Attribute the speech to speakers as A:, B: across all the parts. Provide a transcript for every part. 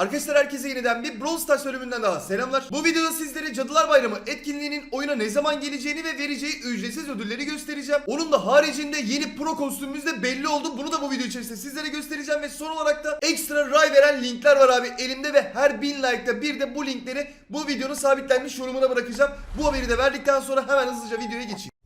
A: Arkadaşlar herkese yeniden bir Brawl Stars bölümünden daha selamlar. Bu videoda sizlere Cadılar Bayramı etkinliğinin oyuna ne zaman geleceğini ve vereceği ücretsiz ödülleri göstereceğim. Onun da haricinde yeni pro kostümümüz de belli oldu. Bunu da bu video içerisinde sizlere göstereceğim ve son olarak da ekstra ray veren linkler var abi elimde ve her 1000 like'da bir de bu linkleri bu videonun sabitlenmiş yorumuna bırakacağım. Bu haberi de verdikten sonra hemen hızlıca videoya geçeyim.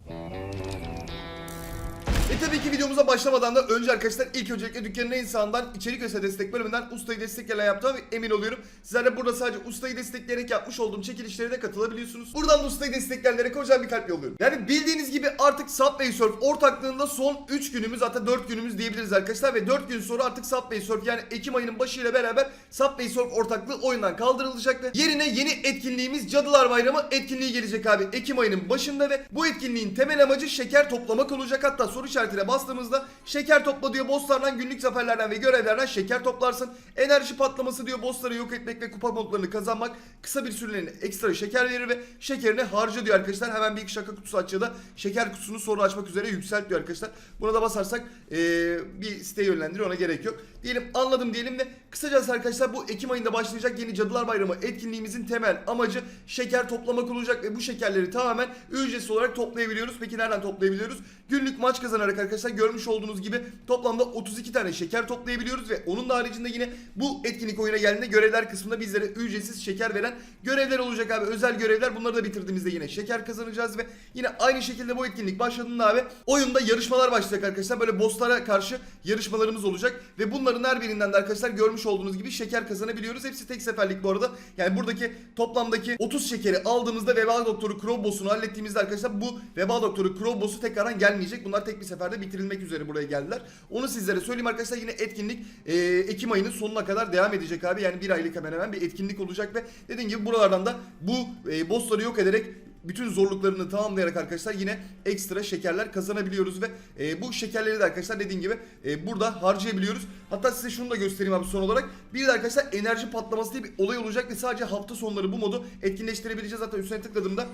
A: Tabii ki videomuza başlamadan da önce arkadaşlar ilk öncelikle dükkanın en sağından içerik ve destek bölümünden ustayı desteklerle yaptığıma emin oluyorum. Sizler de burada sadece ustayı destekleyerek yapmış olduğum çekilişlere de katılabiliyorsunuz. Buradan da ustayı destekleyenlere kocaman bir kalp yolluyorum. Yani bildiğiniz gibi artık Subway Surf ortaklığında son 3 günümüz hatta 4 günümüz diyebiliriz arkadaşlar ve 4 gün sonra artık Subway Surf yani Ekim ayının başıyla beraber Subway Surf ortaklığı oyundan kaldırılacaktı. Yerine yeni etkinliğimiz Cadılar Bayramı etkinliği gelecek abi Ekim ayının başında ve bu etkinliğin temel amacı şeker toplamak olacak. Hatta soru işaretine bastığımızda şeker topla diyor bosslardan günlük zaferlerden ve görevlerden şeker toplarsın. Enerji patlaması diyor bossları yok etmek ve kupa modlarını kazanmak. Kısa bir süreliğine ekstra şeker verir ve şekerini harca diyor arkadaşlar. Hemen bir şaka kutusu açıyor da şeker kutusunu sonra açmak üzere yükselt diyor arkadaşlar. Buna da basarsak eee, bir siteye yönlendiriyor ona gerek yok. Diyelim anladım diyelim ve kısacası arkadaşlar bu Ekim ayında başlayacak yeni Cadılar Bayramı etkinliğimizin temel amacı şeker toplamak olacak ve bu şekerleri tamamen ücretsiz olarak toplayabiliyoruz. Peki nereden toplayabiliyoruz? Günlük maç kazanarak arkadaşlar görmüş olduğunuz gibi toplamda 32 tane şeker toplayabiliyoruz ve onun da haricinde yine bu etkinlik oyuna geldiğinde görevler kısmında bizlere ücretsiz şeker veren görevler olacak abi. Özel görevler bunları da bitirdiğimizde yine şeker kazanacağız ve yine aynı şekilde bu etkinlik başladığında abi oyunda yarışmalar başlayacak arkadaşlar. Böyle bosslara karşı yarışmalarımız olacak ve bunların her birinden de arkadaşlar görmüş olduğunuz gibi şeker kazanabiliyoruz. Hepsi tek seferlik bu arada. Yani buradaki toplamdaki 30 şekeri aldığımızda veba doktoru Crow boss'unu hallettiğimizde arkadaşlar bu veba doktoru Crow boss'u tekrardan gelmeyecek. Bunlar tek bir seferde bitirilmek üzere buraya geldiler. Onu sizlere söyleyeyim arkadaşlar yine etkinlik e, Ekim ayının sonuna kadar devam edecek abi. Yani bir aylık hemen hemen bir etkinlik olacak ve dediğim gibi buralardan da bu e, boss'ları yok ederek bütün zorluklarını tamamlayarak arkadaşlar yine ekstra şekerler kazanabiliyoruz ve e, bu şekerleri de arkadaşlar dediğim gibi e, burada harcayabiliyoruz. Hatta size şunu da göstereyim abi son olarak. Bir de arkadaşlar enerji patlaması diye bir olay olacak ve sadece hafta sonları bu modu etkinleştirebileceğiz. Hatta üstüne tıkladığımda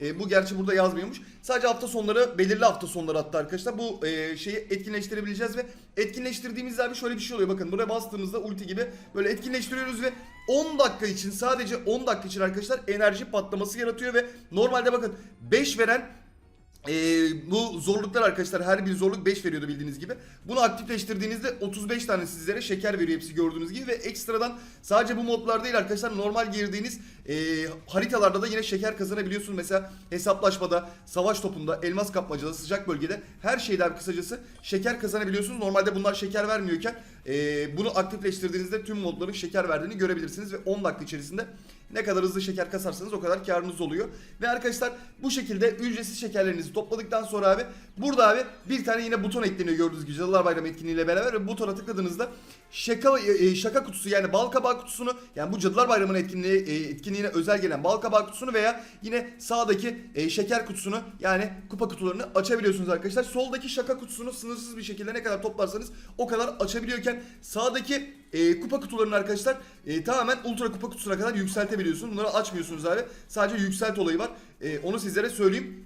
A: e, bu gerçi burada yazmıyormuş. Sadece hafta sonları belirli hafta sonları hatta arkadaşlar bu e, şeyi etkinleştirebileceğiz ve etkinleştirdiğimizde abi şöyle bir şey oluyor. Bakın buraya bastığımızda ulti gibi böyle etkinleştiriyoruz ve 10 dakika için sadece 10 dakika için arkadaşlar enerji patlaması yaratıyor ve normalde bakın 5 veren ee, bu zorluklar arkadaşlar her bir zorluk 5 veriyordu bildiğiniz gibi. Bunu aktifleştirdiğinizde 35 tane sizlere şeker veriyor hepsi gördüğünüz gibi ve ekstradan sadece bu modlar değil arkadaşlar normal girdiğiniz e, haritalarda da yine şeker kazanabiliyorsunuz. Mesela hesaplaşmada, savaş topunda, elmas kapmacada, sıcak bölgede her şeyden kısacası şeker kazanabiliyorsunuz. Normalde bunlar şeker vermiyorken e, bunu aktifleştirdiğinizde tüm modların şeker verdiğini görebilirsiniz ve 10 dakika içerisinde ne kadar hızlı şeker kasarsanız o kadar karınız oluyor. Ve arkadaşlar bu şekilde ücretsiz şekerlerinizi topladıktan sonra abi burada abi bir tane yine buton ekleniyor gördüğünüz gibi Cadılar Bayramı etkinliğiyle beraber ve butona tıkladığınızda şaka e, şaka kutusu yani bal kabağı kutusunu yani bu Cadılar Bayramı'nın etkinliği e, etkinliğine özel gelen bal kabağı kutusunu veya yine sağdaki e, şeker kutusunu yani kupa kutularını açabiliyorsunuz arkadaşlar. Soldaki şaka kutusunu sınırsız bir şekilde ne kadar toplarsanız o kadar açabiliyorken sağdaki e, kupa kutularını arkadaşlar e, tamamen ultra kupa kutusuna kadar yükseltebiliyorsunuz. Bunları açmıyorsunuz abi. Sadece yükselt olayı var. E, onu sizlere söyleyeyim.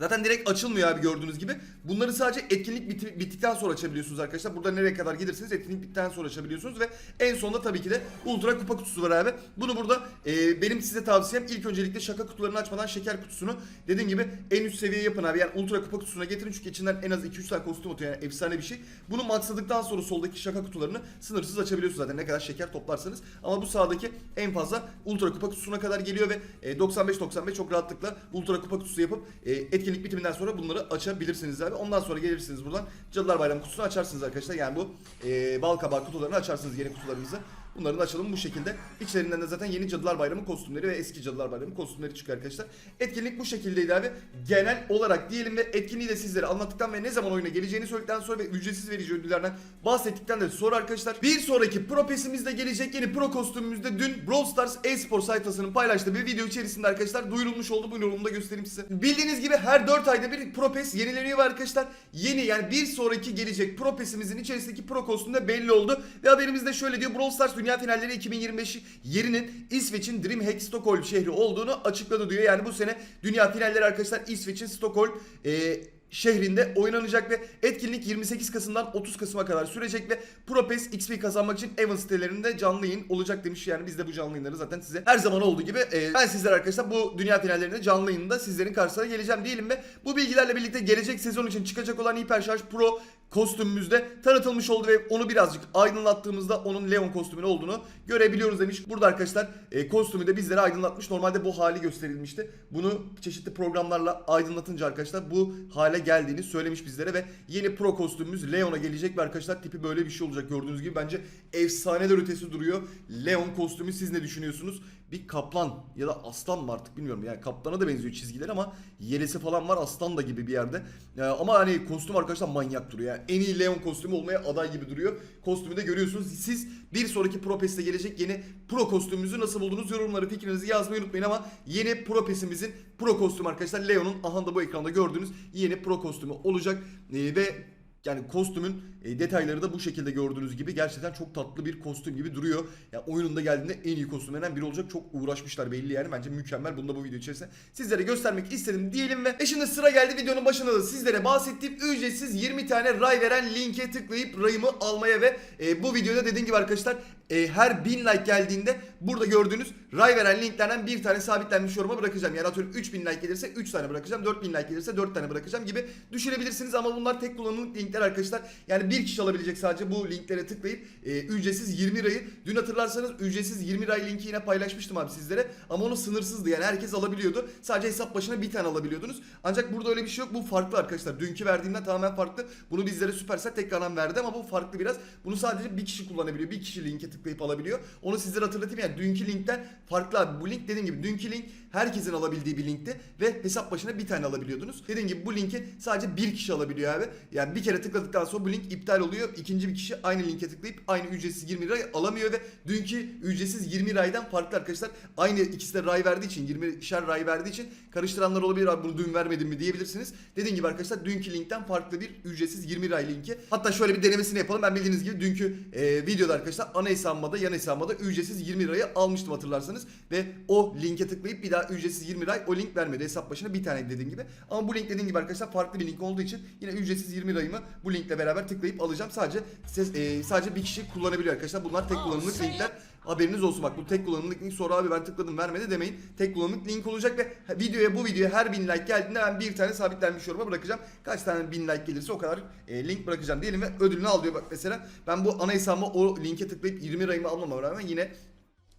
A: Zaten direkt açılmıyor abi gördüğünüz gibi. Bunları sadece etkinlik biti- bittikten sonra açabiliyorsunuz arkadaşlar. Burada nereye kadar gelirsiniz etkinlik bittikten sonra açabiliyorsunuz ve en sonunda tabii ki de ultra kupa kutusu var abi. Bunu burada e, benim size tavsiyem ilk öncelikle şaka kutularını açmadan şeker kutusunu dediğim gibi en üst seviye yapın abi. Yani ultra kupa kutusuna getirin çünkü içinden en az 2-3 tane kostüm atıyor yani efsane bir şey. Bunu maxladıktan sonra soldaki şaka kutularını sınırsız açabiliyorsunuz zaten ne kadar şeker toplarsanız. Ama bu sağdaki en fazla ultra kupa kutusuna kadar geliyor ve e, 95-95 çok rahatlıkla ultra kupa kutusu yapıp e, etkinlik bitiminden sonra bunları açabilirsiniz abi. Ondan sonra gelirsiniz buradan Cadılar Bayramı kutusunu açarsınız arkadaşlar. Yani bu e, bal kabağı kutularını açarsınız yeni kutularınızı. Bunların açılımı bu şekilde. İçlerinden de zaten yeni Cadılar Bayramı kostümleri ve eski Cadılar Bayramı kostümleri çıkıyor arkadaşlar. Etkinlik bu şekildeydi abi. Genel olarak diyelim ve etkinliği de sizlere anlattıktan ve ne zaman oyuna geleceğini söyledikten sonra ve ücretsiz verici ödüllerden bahsettikten de sonra arkadaşlar. Bir sonraki Pro Pass'imizde gelecek yeni Pro kostümümüzde dün Brawl Stars e-spor sayfasının paylaştığı bir video içerisinde arkadaşlar duyurulmuş oldu. Bu yorumumu da göstereyim size. Bildiğiniz gibi her 4 ayda bir Pro Pass yenileniyor arkadaşlar yeni yani bir sonraki gelecek Pro Pass'imizin içerisindeki Pro kostüm de belli oldu. Ve haberimiz de şöyle diyor. Brawl Stars Dünya Finalleri 2025 yerinin İsveç'in Dreamhack Stockholm şehri olduğunu açıkladı diyor. Yani bu sene Dünya Finalleri arkadaşlar İsveç'in Stockholm e, şehrinde oynanacak ve etkinlik 28 Kasım'dan 30 Kasım'a kadar sürecek ve ProPes XP kazanmak için Evan sitelerinde canlı yayın olacak demiş. Yani biz de bu canlı yayınları zaten size her zaman olduğu gibi e, ben sizler arkadaşlar bu dünya finallerinde canlı yayında sizlerin karşısına geleceğim diyelim ve bu bilgilerle birlikte gelecek sezon için çıkacak olan Hypercharge Pro kostümümüzde tanıtılmış oldu ve onu birazcık aydınlattığımızda onun Leon kostümün olduğunu görebiliyoruz demiş. Burada arkadaşlar e, kostümü de bizlere aydınlatmış. Normalde bu hali gösterilmişti. Bunu çeşitli programlarla aydınlatınca arkadaşlar bu hale geldiğini söylemiş bizlere ve yeni pro kostümümüz Leon'a gelecek ve arkadaşlar tipi böyle bir şey olacak gördüğünüz gibi bence efsaneler ötesi duruyor. Leon kostümü siz ne düşünüyorsunuz? Bir kaplan ya da aslan mı artık bilmiyorum yani kaplana da benziyor çizgiler ama yelesi falan var aslan da gibi bir yerde. Ee, ama hani kostüm arkadaşlar manyak duruyor yani en iyi Leon kostümü olmaya aday gibi duruyor. Kostümü de görüyorsunuz. Siz bir sonraki Pro Pass'te gelecek yeni Pro kostümümüzü nasıl buldunuz? Yorumları fikrinizi yazmayı unutmayın ama yeni Pro Pass'imizin Pro kostümü arkadaşlar Leon'un aha da bu ekranda gördüğünüz yeni Pro kostümü olacak. Ee, ve yani kostümün e, detayları da bu şekilde gördüğünüz gibi gerçekten çok tatlı bir kostüm gibi duruyor. Yani oyununda geldiğinde en iyi kostümlerden biri olacak. Çok uğraşmışlar belli yani. Bence mükemmel. Bunu da bu video içerisinde sizlere göstermek istedim diyelim ve e şimdi sıra geldi videonun başında da sizlere bahsettiğim ücretsiz 20 tane ray veren linke tıklayıp rayımı almaya ve e, bu videoda dediğim gibi arkadaşlar e, her 1000 like geldiğinde burada gördüğünüz ray veren linklerden bir tane sabitlenmiş yoruma bırakacağım. Yani atıyorum 3000 like gelirse 3 tane bırakacağım. 4000 like gelirse 4 tane bırakacağım gibi düşünebilirsiniz ama bunlar tek kullanımlık linkler arkadaşlar. Yani bir kişi alabilecek sadece bu linklere tıklayıp e, ücretsiz 20 lirayı. Dün hatırlarsanız ücretsiz 20 lira linki yine paylaşmıştım abi sizlere. Ama onu sınırsızdı yani herkes alabiliyordu. Sadece hesap başına bir tane alabiliyordunuz. Ancak burada öyle bir şey yok. Bu farklı arkadaşlar. Dünkü verdiğimden tamamen farklı. Bunu bizlere Supercell tekrardan verdi ama bu farklı biraz. Bunu sadece bir kişi kullanabiliyor. Bir kişi linke tıklayıp alabiliyor. Onu sizlere hatırlatayım yani dünkü linkten farklı abi. Bu link dediğim gibi dünkü link herkesin alabildiği bir linkti ve hesap başına bir tane alabiliyordunuz. Dediğim gibi bu linki sadece bir kişi alabiliyor abi. Yani bir kere tıkladıktan sonra bu link iptal oluyor. İkinci bir kişi aynı linke tıklayıp aynı ücretsiz 20 lirayı alamıyor ve dünkü ücretsiz 20 liraydan farklı arkadaşlar. Aynı ikisi de ray verdiği için 20'şer ray verdiği için karıştıranlar olabilir abi bunu dün vermedim mi diyebilirsiniz. Dediğim gibi arkadaşlar dünkü linkten farklı bir ücretsiz 20 lira linki. Hatta şöyle bir denemesini yapalım. Ben bildiğiniz gibi dünkü e, videoda arkadaşlar ana hesabıma da yan hesabıma da ücretsiz 20 lirayı almıştım hatırlarsanız. Ve o linke tıklayıp bir daha ücretsiz 20 lira o link vermedi. Hesap başına bir tane dediğim gibi. Ama bu link dediğim gibi arkadaşlar farklı bir link olduğu için yine ücretsiz 20 lirayımı bu linkle beraber tıklayıp alacağım. Sadece ses, e, sadece bir kişi kullanabiliyor arkadaşlar. Bunlar tek kullanımlık linkler. Haberiniz olsun bak bu tek kullanımlık link sonra abi ben tıkladım vermedi demeyin. Tek kullanımlık link olacak ve videoya bu videoya her bin like geldiğinde ben bir tane sabitlenmiş yoruma bırakacağım. Kaç tane bin like gelirse o kadar e, link bırakacağım diyelim ve ödülünü al diyor bak mesela. Ben bu ana hesabıma o linke tıklayıp 20 lirayımı almama rağmen yine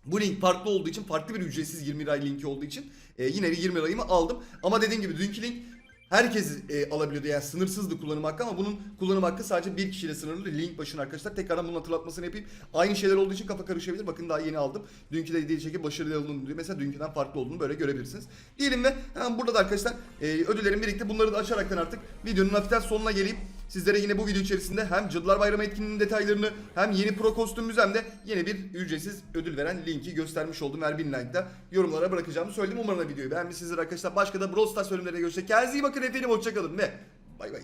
A: bu link farklı olduğu için farklı bir ücretsiz 20 lira linki olduğu için e, yine bir 20 lirayımı aldım. Ama dediğim gibi dünkü link herkes e, alabiliyordu yani sınırsızdı kullanım hakkı ama bunun kullanım hakkı sadece bir kişiyle sınırlı. Link başına arkadaşlar tekrardan bunun hatırlatmasını yapayım. Aynı şeyler olduğu için kafa karışabilir. Bakın daha yeni aldım. Dünkü de dediği şekilde başarılı olduğunu diyor. Mesela dünküden farklı olduğunu böyle görebilirsiniz. Diyelim ve hemen burada da arkadaşlar e, ödüllerin birlikte bunları da açaraktan artık videonun hafiften sonuna geleyim. Sizlere yine bu video içerisinde hem Cadılar Bayramı etkinliğinin detaylarını hem yeni pro kostümümüz hem de yeni bir ücretsiz ödül veren linki göstermiş oldum. Her bin like'da yorumlara bırakacağımı söyledim. Umarım videoyu beğenmişsinizdir arkadaşlar. Başka da Brawl Stars bölümlerine görüşecek. Kendinize iyi bakın efendim. Hoşçakalın ve bay bay.